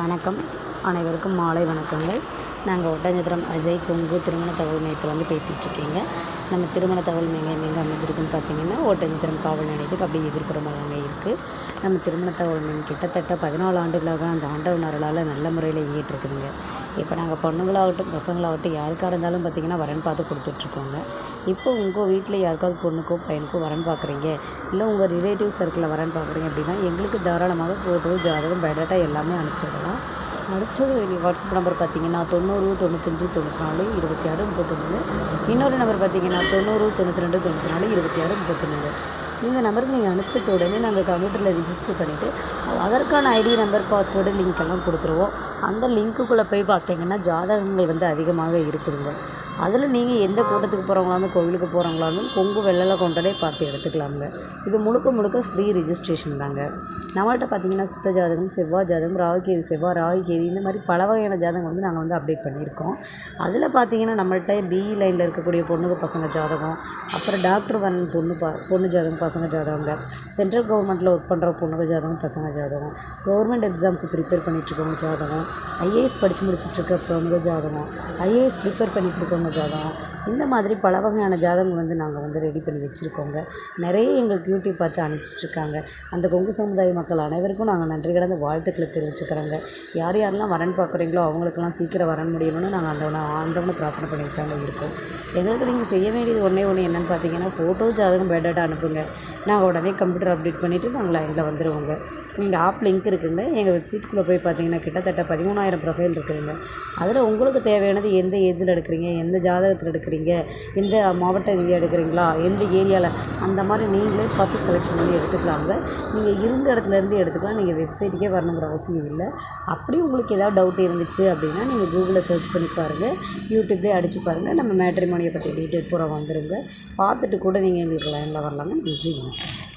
வணக்கம். அனைவருக்கும் மாலை வணக்கங்கள். நாங்கள் ஒட்டஞ்சத்திரம் அஜய் கொங்கு திருமண தகவல் மையத்துலேருந்து பேசிகிட்ருக்கீங்க நம்ம திருமண தகவல் மையம் எங்கே அமைஞ்சிருக்குன்னு பார்த்தீங்கன்னா ஒட்டஞ்சத்திரம் காவல் நிலையத்துக்கு அப்படியே எதிர்ப்புறமாக அங்கே இருக்குது நம்ம திருமணத்தை தகவல் கிட்டத்தட்ட பதினாலு ஆண்டுகளாக அந்த ஆண்டவன் அருளால் நல்ல முறையில் இயங்கிட்டு இப்போ நாங்கள் பொண்ணுங்களாகட்டும் பசங்களாகட்டும் யாருக்காக இருந்தாலும் பார்த்தீங்கன்னா வரன் பார்த்து கொடுத்துட்ருக்கோங்க. இப்போ உங்கள் வீட்டில் யாருக்காவது பொண்ணுக்கோ பையனுக்கோ வரன் பார்க்குறீங்க இல்லை உங்கள் ரிலேட்டிவ் சர்க்கிளில் வரன் பார்க்குறீங்க அப்படின்னா எங்களுக்கு தாராளமாக ஃபோட்டோ ஜாதகம் பயோடேட்டா எல்லாமே அனுப்பிச்சிடலாம் விடலாம். வாட்ஸ்அப் நம்பர் பார்த்தீங்கன்னா தொண்ணூறு தொண்ணூத்தஞ்சு தொண்ணூற்றி நாலு இருபத்தி ஆறு முப்பத்தொன்று இன்னொரு நம்பர் பார்த்தீங்கன்னா தொண்ணூறு தொண்ணூற்றி ரெண்டு தொண்ணூற்றி நாலு இருபத்தி ஆறு முப்பத்தொன்று இந்த நம்பருக்கு நீங்கள் அனுப்பிச்சிட்ட உடனே நாங்கள் கம்ப்யூட்டரில் ரிஜிஸ்டர் பண்ணிவிட்டு அதற்கான ஐடி நம்பர் பாஸ்வேர்டு லிங்க் எல்லாம் கொடுத்துருவோம். அந்த லிங்க்குள்ளே போய் பார்த்தீங்கன்னா ஜாதகங்கள் வந்து அதிகமாக இருக்குதுங்க. அதில் நீங்கள் எந்த கூட்டத்துக்கு போகிறவங்களா இருந்தாலும் கோவிலுக்கு போகிறவங்களா இருந்தாலும் கொங்கு வெள்ளலை கொண்டடே பார்த்து எடுத்துக்கலாங்க இது முழுக்க முழுக்க ஃப்ரீ ரிஜிஸ்ட்ரேஷன் தாங்க. நம்மள்கிட்ட பார்த்தீங்கன்னா சுத்த ஜாதகம் செவ்வாய் ஜாதகம் ராகுகேது செவ்வாய் ராகுகேது இந்த மாதிரி பல வகையான ஜாதகம் வந்து நாங்கள் வந்து அப்டேட் பண்ணியிருக்கோம். அதில் பார்த்தீங்கன்னா நம்மள்கிட்ட பிஇ லைனில் இருக்கக்கூடிய பொண்ணுக்கு பசங்க ஜாதகம் அப்புறம் டாக்டர் வன் பொண்ணு பா பொண்ணு ஜாதகம் பசங்க ஜாதகங்க சென்ட்ரல் கவர்மெண்ட்டில் ஒர்க் பண்ணுற பொண்ணுக்கு ஜாதகம் பசங்க ஜாதகம் கவர்மெண்ட் எக்ஸாமுக்கு ப்ரிப்பேர் பண்ணிகிட்ருக்கவங்க ஜாதகம் ஐஏஎஸ் படித்து முடிச்சிட்ருக்க பொண்ணுங்க ஜாதகம் ஐஏஎஸ் ப்ரிப்பேர் 那么糟。இந்த மாதிரி பல வகையான ஜாதகம் வந்து நாங்கள் வந்து ரெடி பண்ணி வச்சுருக்கோங்க. நிறைய எங்களுக்கு யூடியூப் பார்த்து அனுப்பிச்சிட்ருக்காங்க அந்த கொங்கு சமுதாய மக்கள் அனைவருக்கும் நாங்கள் நன்றி கடந்த வாழ்த்துக்களை தெரிவிச்சுக்கிறோங்க. யார் யாரெல்லாம் வரன் பார்க்குறீங்களோ அவங்களுக்கெல்லாம் சீக்கிரம் வரன் முடியணும்னு நாங்கள் அந்த ஆண்டவனை பிரார்த்தனை பண்ணியிருக்காங்க இருக்கோம். எங்களுக்கு நீங்கள் செய்ய வேண்டியது ஒன்றே ஒன்று என்னென்னு பார்த்தீங்கன்னா ஃபோட்டோ ஜாதகம் பயோடேட்டா அனுப்புங்க. நாங்கள் உடனே கம்ப்யூட்டர் அப்டேட் பண்ணிவிட்டு நாங்கள் லைனில் வந்துடுவோங்க நீங்கள் ஆப் லிங்க் இருக்குங்க. எங்கள் வெப்சைட்குள்ளே போய் பார்த்தீங்கன்னா கிட்டத்தட்ட பதிமூணாயிரம் ப்ரொஃபைல் இருக்குதுங்க. அதில் உங்களுக்கு தேவையானது எந்த ஏஜில் எடுக்கிறீங்க எந்த ஜாதகத்தில் எடுக்கிறீங்க எந்த மாவட்டம் நீங்கள் எடுக்கிறீங்களா? எந்த ஏரியாவில் அந்த மாதிரி நீங்களே பார்த்து செலெக்ஷன் பண்ணி எடுத்துக்கலாங்க. நீங்கள் இருந்த இடத்துலேருந்து எடுத்துக்கலாம். நீங்கள் வெப்சைட்டுக்கே வரணுங்கிற அவசியம் இல்லை. அப்படி உங்களுக்கு ஏதாவது டவுட் இருந்துச்சு அப்படின்னா நீங்கள் கூகுளில் சர்ச் பண்ணி பாருங்கள் யூடியூப்லேயே அடித்து பாருங்கள் நம்ம மேட்ரிமோனியை பற்றி டீட்டெயில் பூரா வந்துடுங்க பார்த்துட்டு கூட நீங்கள் எங்களுக்கு லைனில் வரலாங்க. நன்றி வணக்கம்.